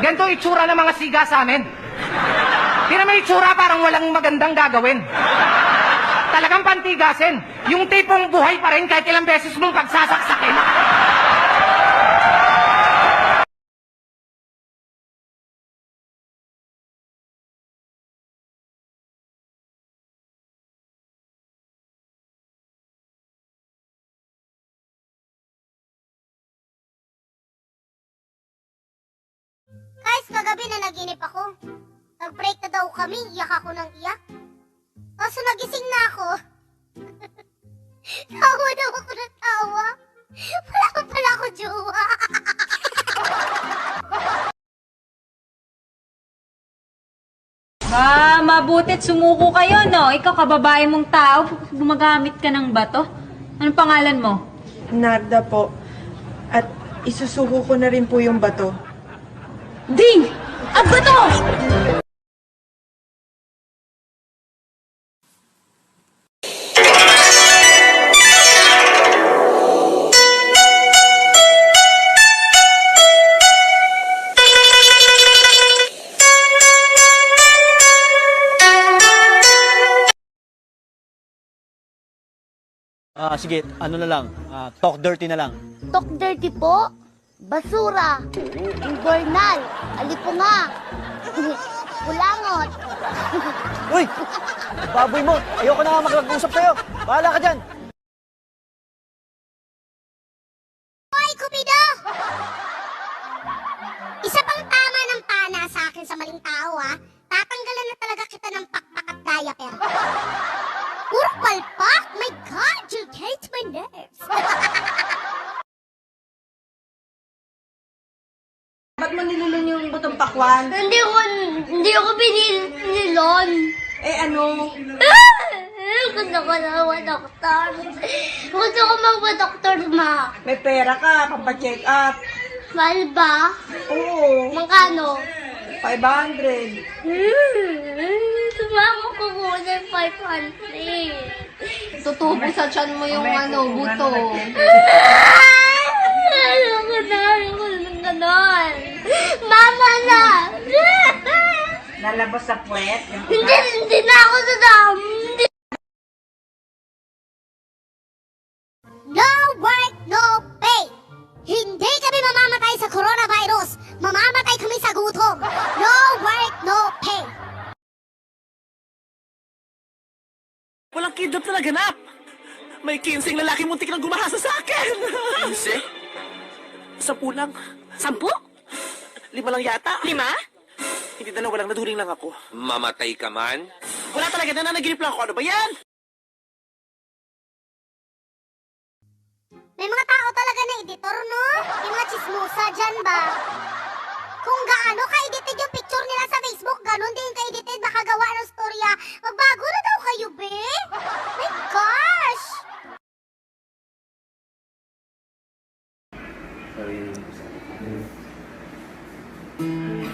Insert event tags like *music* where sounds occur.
Ganito itsura ng mga siga sa amin. Di naman itsura parang walang magandang gagawin. Talagang pantigasin. Yung tipong buhay pa rin kahit ilang beses mong pagsasaksakin. Guys, kagabi na naginip ako. Nag-break na daw kami, iyak ako ng iyak. Kaso nagising na ako. *laughs* tawa daw ako ng tawa. Wala ko pala ako jowa. *laughs* Ba, mabutit sumuko kayo, no? Ikaw, kababae mong tao, gumagamit ka ng bato. Anong pangalan mo? Narda po. At isusuko ko na rin po yung bato. Ding! Ang bato! Ah, sige, ano na lang, ah, talk dirty na lang. Talk dirty po. Basura. Invernal. Alipunga. Kulangot. Uy! Baboy mo! Ayoko na nga makapag-usap sa'yo! Bahala ka dyan! Hoy, Kupido! Isa pang tama ng pana sa akin sa maling tao, ha? Pakwan? hindi ko, hindi ko binil, binilon. Eh ano? Gusto ko na mag-doktor. Gusto ko mag-doktor, ma. May pera ka, pampacheck up. Mahal ba? Oo, Magkano? 500. Sumama ko muna yung 500. Tutubo sa tiyan mo yung ano, buto. *laughs* Ayoko na, ayoko na ganon. Mama na! Lalabas sa puwet? hindi, hindi na ako dadam. Hindi. No work, no pay. Hindi kami mamamatay sa coronavirus. Mamamatay kami sa gutom. No work, no pay. Walang kidnap na naganap! May 15 lalaki muntik nang gumahasa sa akin! 15? Sampu lang. Sampu? Lima lang yata. Lima? Hindi dalawa lang, naduring lang ako. Mamatay ka man? Wala talaga, nananaginip lang ako. Ano ba yan? May mga tao talaga na editor, no? Yung mga chismosa dyan ba? Kung gaano ka-edited yung picture nila sa Facebook, ganun din ka-edited makagawa ng storya. Magbago na daw kayo, be? My gosh! Mm-hmm.